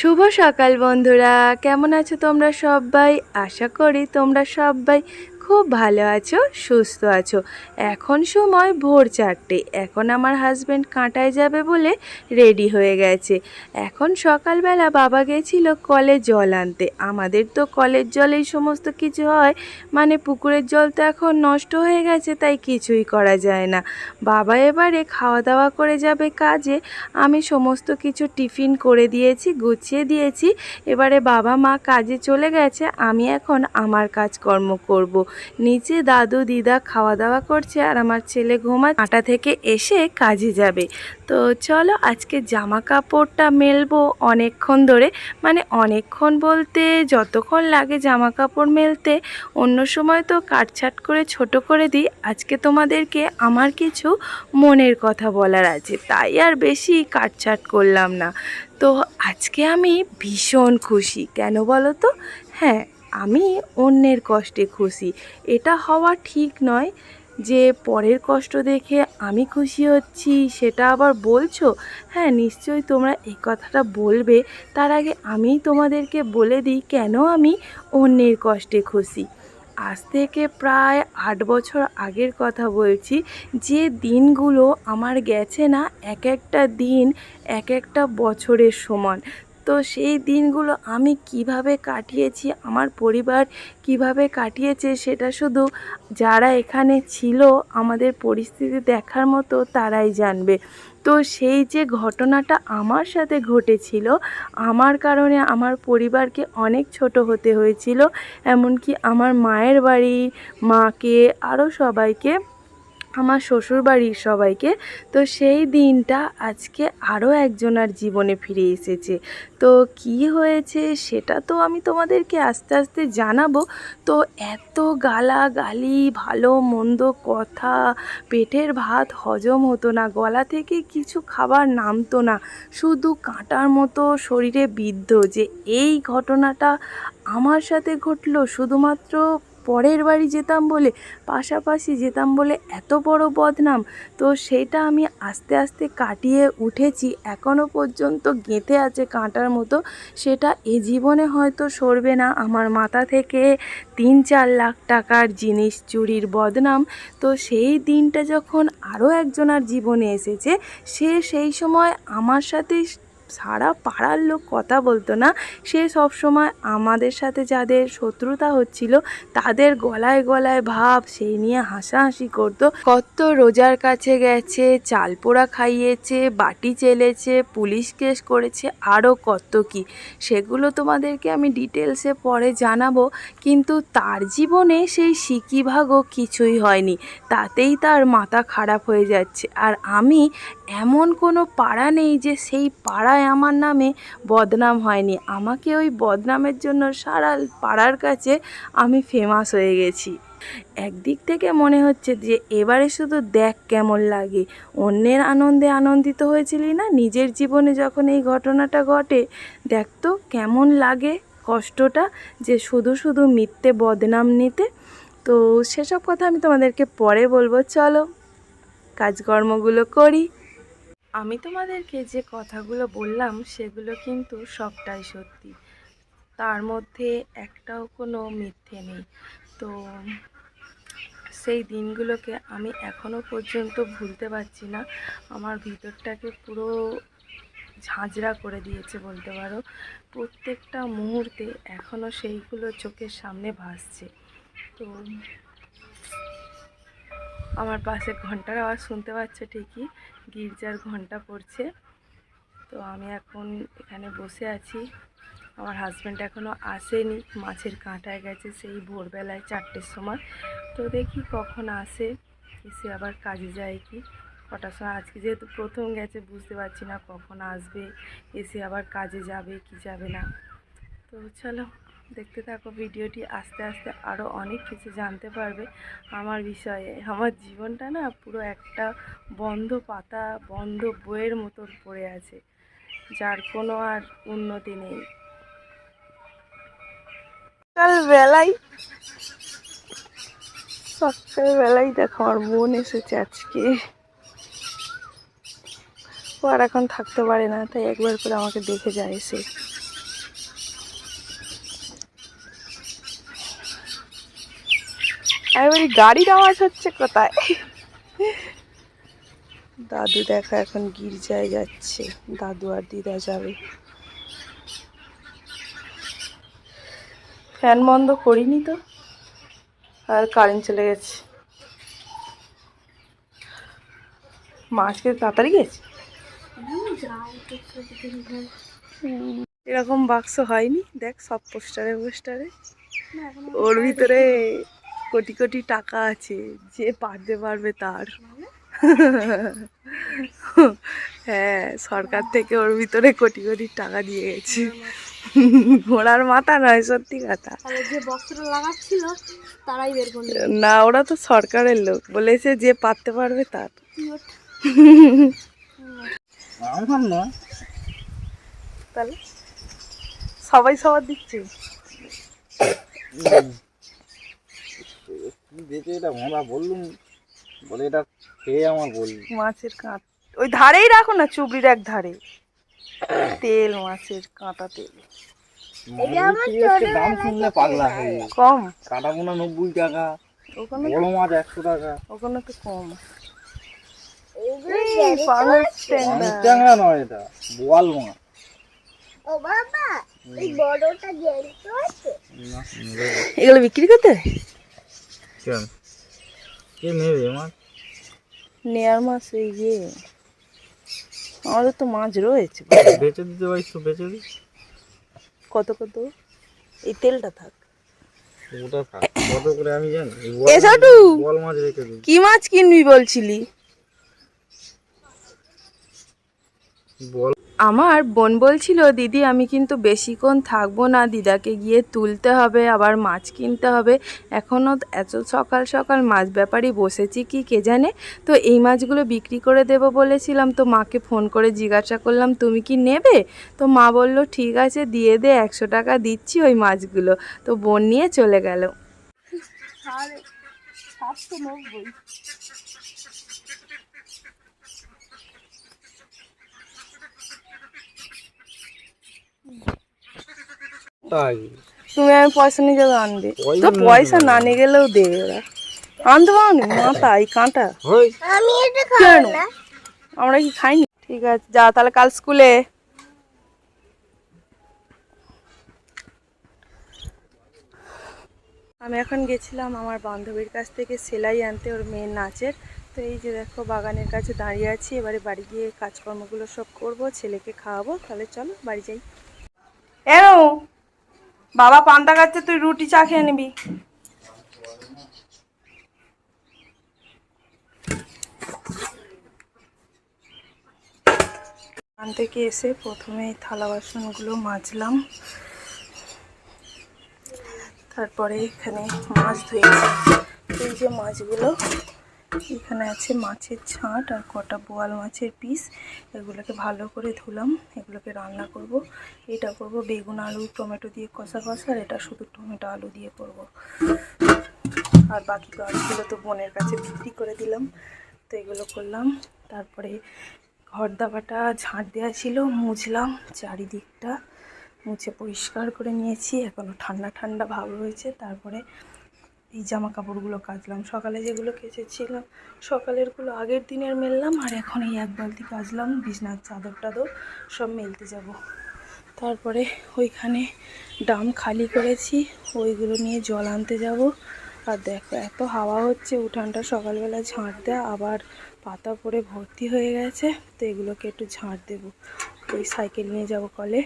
শুভ সকাল বন্ধুরা। কেমন আছো তোমরা সবাই? আশা করি তোমরা সবাই খুব ভালো আছো, সুস্থ আছো। এখন সময় ভোর চারটে। এখন আমার হাজব্যান্ড কাঁটায় যাবে বলে রেডি হয়ে গেছে। এখন সকালবেলা বাবা গেছিল কলে জল আনতে। আমাদের তো কলের জলেই সমস্ত কিছু হয় মানে পুকুরের জল তো এখন নষ্ট হয়ে গেছে, তাই কিছুই করা যায় না। বাবা এবারে খাওয়া দাওয়া করে যাবে কাজে। আমি সমস্ত কিছু টিফিন করে দিয়েছি, গুছিয়ে দিয়েছি। এবারে বাবা মা কাজে চলে গেছে, আমি এখন আমার কাজকর্ম করব। নিচে দাদু দিদা খাওয়া দাওয়া করছে আর আমার ছেলে ঘুমা আটা থেকে এসে কাজে যাবে। তো চলো আজকে জামা কাপড়টা মেলবো অনেকক্ষণ ধরে। মানে অনেকক্ষণ বলতে যতক্ষণ লাগে জামা কাপড় মেলতে। অন্য সময় তো কাটছাট করে ছোট করে দিই। আজকে তোমাদেরকে আমার কিছু মনের কথা বলার আছে। তাই আর বেশি কাটছাট করলাম না। তো আজকে আমি ভীষণ খুশি। কেন বলো তো? হ্যাঁ আমি অন্যের কষ্টে খুশি। এটা হওয়া ঠিক নয় যে পরের কষ্ট দেখে আমি খুশি হচ্ছি, সেটা আবার বলছো? হ্যাঁ নিশ্চয়ই তোমরা এই কথাটা বলবে। তার আগে আমি তোমাদেরকে বলে দিই কেন আমি অন্যের কষ্টে খুশি। আজ থেকে প্রায় আট বছর আগের কথা বলছি। যে দিনগুলো আমার গেছে না, এক একটা দিন, এক একটা বছরের সমান। তো সেই দিনগুলো আমি কীভাবে কাটিয়েছি, আমার পরিবার কীভাবে কাটিয়েছে সেটা শুধু যারা এখানে ছিল আমাদের পরিস্থিতি দেখার মতো তারাই জানবে। তো সেই যে ঘটনাটা আমার সাথে ঘটেছিল, আমার কারণে আমার পরিবারকে অনেক ছোট হতে হয়েছিল। এমনকি আমার মায়ের বাড়ি, মাকে, আরও সবাইকে আমার শ্বশুরবাড়ির সবাইকে, তো সেই দিনটা আজকে আরও একজনার জীবনে ফিরে এসেছে। তো কি হয়েছে সেটা তো আমি তোমাদেরকে আস্তে আস্তে জানাব। তো এত গালাগালি, ভালো মন্দ কথা, পেটের ভাত হজম হতো না, গলা থেকে কিছু খাবার নামতো না, শুধু কাঁটার মতো শরীরে বিদ্ধ যে এই ঘটনাটা আমার সাথে ঘটলো, শুধুমাত্র পরের বাড়ি যেতাম বলে, পাশাপাশি যেতাম বলে এত বড় বদনাম, তো সেটা আমি আস্তে আস্তে কাটিয়ে উঠেছি। এখনও পর্যন্ত গেঁথে আছে কাঁটার মতো, সেটা এ জীবনে হয়তো সরবে না। আমার মাথা থেকে তিন চার লাখ টাকার জিনিস চুরির বদনাম, তো সেই দিনটা যখন আরও একজনার জীবনে এসেছে, সে সেই সময় আমার সাথে সারা পাড়ার লোক কথা বলতো না। সে সব সময় আমাদের সাথে যাদের শত্রুতা হচ্ছিল, তাদের গলায় গলায় ভাব সেই নিয়ে হাসাহাসি করতো। কত রোজার কাছে গেছে, চাল পোড়া খাইয়েছে, বাটি চেলেছে, পুলিশ কেস করেছে আরও কত কি। সেগুলো তোমাদেরকে আমি ডিটেলসে পরে জানাব, কিন্তু তার জীবনে সেই সিকিভাগও কিছুই হয়নি। তাতেই তার মাথা খারাপ হয়ে যাচ্ছে। আর আমি এমন কোনো পাড়া নেই যে সেই পাড়ায় আমার নামে বদনাম হয়নি। আমাকে ওই বদনামের জন্য সারা পাড়ার কাছে আমি ফেমাস হয়ে গেছি। একদিক থেকে মনে হচ্ছে যে এবারে শুধু দেখ কেমন লাগে। অন্যের আনন্দে আনন্দিত হয়েছিলি না? নিজের জীবনে যখন এই ঘটনাটা ঘটে, দেখ তো কেমন লাগে কষ্টটা যে শুধু শুধু মিথ্যে বদনাম নিতে। তো সেসব কথা আমি তোমাদেরকে পরে বলব। চলো, কাজকর্মগুলো করি। আমি তোমাদেরকে যে কথাগুলো বললাম, সেগুলো কিন্তু সবটাই সত্যি। তার মধ্যে একটাও কোনো মিথ্যে নেই। তো সেই দিনগুলোকে আমি এখনও পর্যন্ত ভুলতে পারছি না। আমার ভিতরটাকে পুরো ঝাঁঝরা করে দিয়েছে বলতে পারো। প্রত্যেকটা মুহূর্তে এখনও সেইগুলো চোখের সামনে ভাসছে। তো আমার পাশে ঘণ্টার আওয়াজ শুনতে পাচ্ছ ঠিকই? গির্জার ঘণ্টা পড়ছে। তো আমি এখন এখানে বসে আছি। আমার হাজব্যান্ড এখনও আসেনি। মাছের কাঁটায় গেছে সেই ভোরবেলায় চারটের সময়। তো দেখি কখন আসে। এসে আবার কাজে যায় কি? কটার সময়? আজকে যেহেতু প্রথম গেছে, বুঝতে পারছি না কখন আসবে। এসে আবার কাজে যাবে কি যাবে না। তো চলো দেখতে থাকো, ভিডিওটি আস্তে আস্তে আরও অনেক কিছু জানতে পারবে আমার বিষয়ে। আমার জীবনটা না পুরো একটা বন্ধ পাতা, বন্ধ বইয়ের মতো পড়ে আছে, যার কোনো আর উন্নতি নেই। সকালবেলায় সকালবেলায় দেখো আমার বোন এসেছে আজকে। ও আর এখন থাকতে পারে না, তাই একবার করে আমাকে দেখে যায় এসে বলি গাড়ির আওয়াজ হচ্ছে কোথায়? দাদু দেখা এখন গির্জায় যাচ্ছে। দাদু আর দিদা যাবে। ফ্যান বন্ধ করিনি তো। আর কারেন্ট চলে গেছে। মাছকে তাড়াতাড়ি গেছে? এরকম বাক্স হয়নি। দেখ সব পোস্টারে পোস্টারে ওর ভিতরে কোটি কোটি টাকা আছে যে পারতে পারবে তার। হ্যাঁ সরকার থেকে ওর ভিতরে কোটি কোটি টাকা দিয়ে গেছে। ঘোড়ার মাথা নয় সত্যি কথা। না ওরা তো সরকারের লোক বলেছে যে পারতে পারবে তার। তাহলে সবাই সবার দিচ্ছে দেখে এটা আমরা বললুম বলে এটা খেয়ে আমার বললি? মাছের কাঁট ওই ধারেই রাখো না চুবড়ির এক ধারে। তেল মাছের কাঁটা তেল দাম শুনলে পাগলা হয়ে কম। কাটা নব্বই টাকা ওখানে বড় মাছ একশো টাকা। ওখানে তো কম। ট্যাংরা। নয় এটা বোয়াল মাছ। এগুলো বিক্রি করতে? কেন? কে নেবে মাছ নেয়ার মাছ এই যে। আমাদের তো মাছ রয়েছে। বেচে দিতে পারিস তো বেচে দি কত কত? এই তেলটা থাক। ওটা থাক। কত করে আমি জানি? বোয়াল মাছ রেখে দিই কি মাছ কিনবি বলছিলি? বল আমার বোন বলছিল, দিদি, আমি কিন্তু বেশিক্ষণ থাকব না, দিদাকে গিয়ে তুলতে হবে, আবার মাছ কিনতে হবে। এখনও এত সকাল সকাল মাছ ব্যাপারই বসেছি কি কে জানে? তো এই মাছগুলো বিক্রি করে দেবো বলেছিলাম, তো মাকে ফোন করে জিজ্ঞাসা করলাম, তুমি কি নেবে? তো মা বলল, ঠিক আছে, দিয়ে দে, একশো টাকা দিচ্ছি ওই মাছগুলো। তো বোন নিয়ে চলে গেল। তাই? তুমি আমি পয়সা নিয়ে যাবে আনবে। তো পয়সা না নিয়ে গেলেও দেবে ওরা। আনতে পারো নি? মাথা এই কাঁটা। হই। আমি এটা কেন? আমরা কি খাইনি? ঠিক আছে যা তাহলে কাল স্কুলে। আমি এখন গেছিলাম আমার বান্ধবীর কাছ থেকে সেলাই আনতে ওর মেয়ের নাচের। তো এই যে দেখো বাগানের কাছে দাঁড়িয়ে আছি। এবারে বাড়ি গিয়ে কাজকর্মগুলো সব করব ছেলেকে খাওয়াবো। তাহলে চলো বাড়ি যাই। এনো বাবা, পান্তা খাচ্ছে, তুই রুটি চা খেয়ে নিবি। দোকান থেকে এসে প্রথমে এই থালা বাসনগুলো মাজলাম। তারপরে এখানে মাছ ধুয়েছি। এই যে মাছগুলো এখানে আছে মাছের ছাঁট আর কটা বোয়াল মাছের পিস। এগুলোকে ভালো করে ধুলাম, এগুলোকে রান্না করব। এটা করব বেগুন, আলু, টমেটো দিয়ে কষা কষা, আর এটা শুধু টমেটো, আলু দিয়ে করব। আর বাকি গাছগুলো তো বোনের কাছে বিক্রি করে দিলাম, তো এগুলো করলাম। তারপরে ঘর দাবাটা ঝাঁট দেওয়া ছিল, মুছলাম চারিদিকটা। মুছে পরিষ্কার করে নিয়েছি এখনও ঠান্ডা ঠান্ডা ভাব রয়েছে। তারপরে এই জামা কাপড়গুলো কাচলাম। সকালে যেগুলো কেচেছিলাম সকালেরগুলো আগের দিনের মেললাম, আর এখন এই এক বালতি কাচলাম, বিছনার চাদর টাদর সব মেলতে যাব। তারপরে ওইখানে ডাম খালি করেছি, ওইগুলো নিয়ে জল আনতে যাব। আর দেখো, এত হাওয়া হচ্ছে, উঠানটা সকালবেলা ঝাঁট দেয়া, আবার পাতা পড়ে ভর্তি হয়ে গেছে, তো এগুলোকে একটু ঝাঁট দেবো। ওই সাইকেল নিয়ে যাব কলে।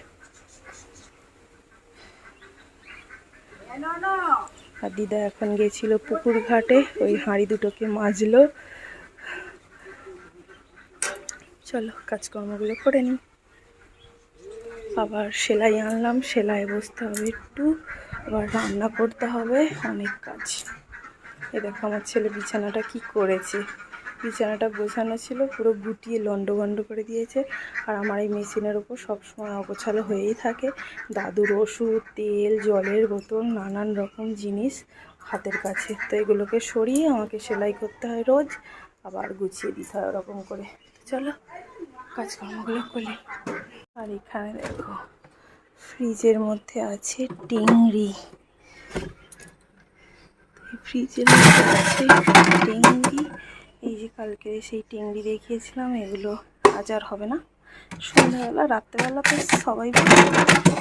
আর দিদা এখন গেছিল পুকুর ঘাটে, ওই হাঁড়ি দুটোকে মাজলো। চলো, কাজকর্মগুলো করে নিই। আবার সেলাই আনলাম, সেলাই বসতে হবে একটু, আবার রান্না করতে হবে, অনেক কাজ। এ দেখো, আমার ছেলে বিছানাটা কি করেছে। বিছানাটা গোছানো ছিল, পুরো গুটিয়ে লন্ডভন্ড করে দিয়েছে। আর আমার এই মেশিনের ওপর সবসময় অগোছালো হয়েই থাকে। দাদুর ওষুধ, তেল, জলের বোতল, নানান রকম জিনিস হাতের কাছে। তো এগুলোকে সরিয়ে আমাকে সেলাই করতে হয় রোজ, আবার গুছিয়ে দিতে হয় ওরকম করে। চলো, কাজকর্মগুলো করি আর এখানে দেখো, ফ্রিজের মধ্যে আছে টিংরি। ফ্রিজের মধ্যে আছে টেংরি। এই যে কালকে সেই টেংরি দেখিয়েছিলাম, এগুলো আজ আর হবে না। সন্ধ্যাবেলা, রাত্রেবেলা তো সবাই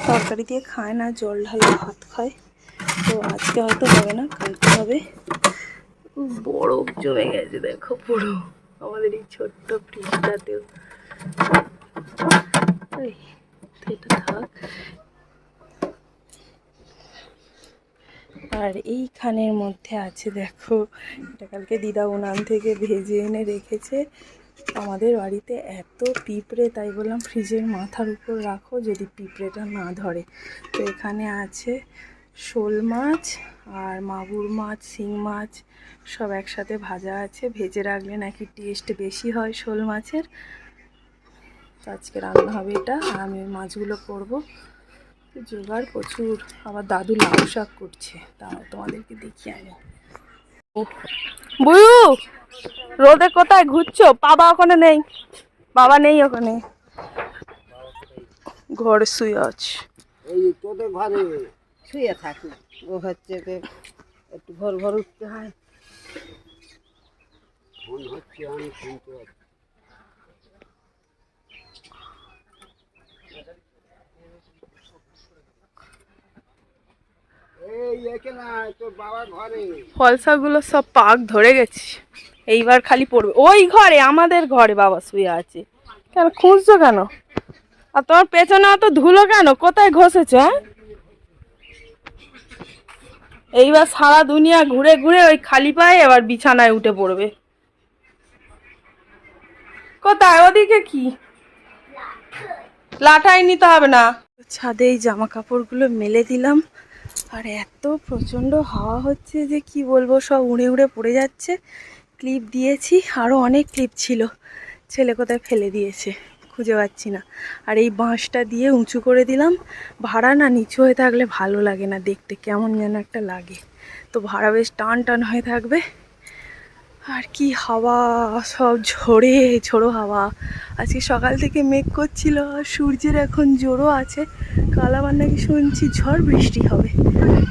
তরকারি দিয়ে খায় না, জল ঢালে ভাত খায়। তো আজকে হয়তো হবে না, কালকে হবে। বরফ জমে গেছে, দেখো পুরো। আমাদের এই ছোট্ট ফ্রিজটাতেও এই, তো এটা থাক আর এইখানের মধ্যে আছে, দেখো, এটা কালকে দিদা উনান থেকে ভেজে এনে রেখেছে। আমাদের বাড়িতে এত পিঁপড়ে, তাই বললাম ফ্রিজের মাথার উপর রাখো যদি পিঁপড়েটা না ধরে। তো এখানে আছে শোল মাছ আর মাগুর মাছ, শিং মাছ, সব একসাথে ভাজা আছে। ভেজে রাখলে নাকি টেস্ট বেশি হয় শোল মাছের। তো আজকে রান্না হবে এটা, আর আমি মাছগুলো করব। জোগাড় প্রচুর। আবার দাদু লাউ শাক করছে। তাও তোমাদেরকে দেখি আমি। বুয়ু রোদে কোথায় ঘুরছো? বাবা ওখানে নেই। বাবা নেই ওখানে। ঘরে শুয়ে আছে। এই তোদের ঘরে শুয়ে থাকি। ও হচ্ছে যে একটু ভোর ভোর উঠতে হয়। ফোন হচ্ছে আমি শুনতে পাচ্ছি। এই একে না তোর বাবার ঘরে ফলসাগুলো সব পাক ধরে গেছে। এইবার খালি পড়বে। ওই ঘরে, আমাদের ঘরে বাবা শুয়ে আছে। কেন, খুঁজছো কেন? আর তোমার পেছনে অত ধুলো কেন? কোথায় ঘষেছ হ্যাঁ? এইবার সারা দুনিয়া ঘুরে ঘুরে ওই খালি পায়ে এবার বিছানায় উঠে পড়বে। কোথায়? ওদিকে কি? লাঠাই নিতে হবে না। ছাদে এই জামা কাপড়গুলো মেলে দিলাম। আর, এত প্রচণ্ড হাওয়া হচ্ছে যে কি বলব, সব উড়ে উড়ে পড়ে যাচ্ছে। ক্লিপ দিয়েছি আরও অনেক ক্লিপ ছিল। ছেলে কোথায় ফেলে দিয়েছে, খুঁজে পাচ্ছি না। আর এই বাঁশটা দিয়ে উঁচু করে দিলাম। ভাড়া না নিচু হয়ে থাকলে ভালো লাগে না দেখতে, কেমন যেন একটা লাগে। তো ভাড়া বেশ টান টান হয়ে থাকবে। আর কি হাওয়া, সব ঝোড়ে, ঝোড়ো হাওয়া। আজকে সকাল থেকে মেঘ করছিল, সূর্যের এখন জোরও আছে। কাল আবার নাকি শুনছি ঝড় বৃষ্টি হবে।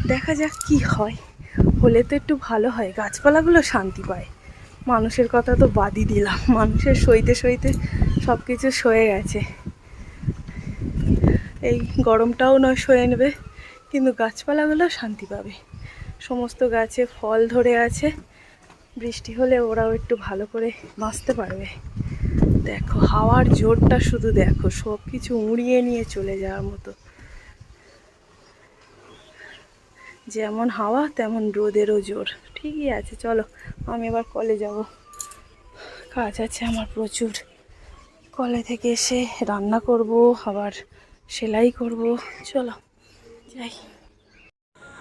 দেখা যাক কি হয়। হলে তো একটু ভালো হয়, গাছপালাগুলো শান্তি পায়। মানুষের কথা তো বাদই দিলাম। মানুষের সইতে সইতে সব কিছু সয়ে গেছে। এই গরমটাও নয়, সয়ে নেবে। কিন্তু গাছপালাগুলো শান্তি পাবে। সমস্ত গাছে ফল ধরে আছে। বৃষ্টি হলে ওরাও একটু ভালো করে বাঁচতে পারবে। দেখো, হাওয়ার জোরটা শুধু দেখো সব কিছু উড়িয়ে নিয়ে চলে যাওয়ার মতো। যেমন হাওয়া, তেমন রোদেরও জোর। ঠিকই আছে, চলো, আমি এবার কলে যাব। কাজ আছে আমার প্রচুর। কলে থেকে এসে রান্না করব, আবার সেলাই করব। চলো, যাই।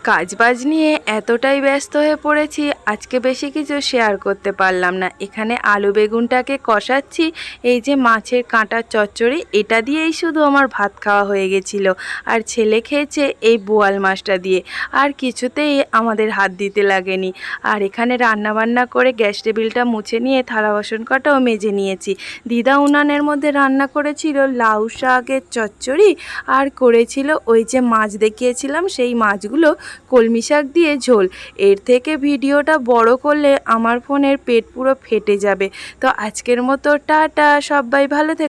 কাজবাজ নিয়ে এতটাই ব্যস্ত হয়ে পড়েছি, আজকে বেশি কিছু শেয়ার করতে পারলাম না। এখানে আলু বেগুনটাকে কষাচ্ছি, এই যে মাছের কাঁটার চচ্চড়ি, এটা দিয়েই শুধু আমার ভাত খাওয়া হয়ে গেছিল। আর ছেলে খেয়েছে এই বোয়াল মাছটা দিয়ে। আর কিছুতেই আমাদের হাত দিতে লাগেনি। আর এখানে রান্না বান্না করে গ্যাস টেবিলটা মুছে নিয়ে থালা বাসন কটাও মেজে নিয়েছি। দিদা উনানের মধ্যে রান্না করেছিল লাউ শাকের চচ্চড়ি, আর করেছিল ওই যে মাছ দেখিয়েছিলাম, সেই মাছগুলো কলমি শাক দিয়ে ঝোল। এর থেকে ভিডিওটা বড় করলে আমার ফোনের পেট পুরো ফেটে যাবে। তো আজকের মতো টাটা, সবাই ভালো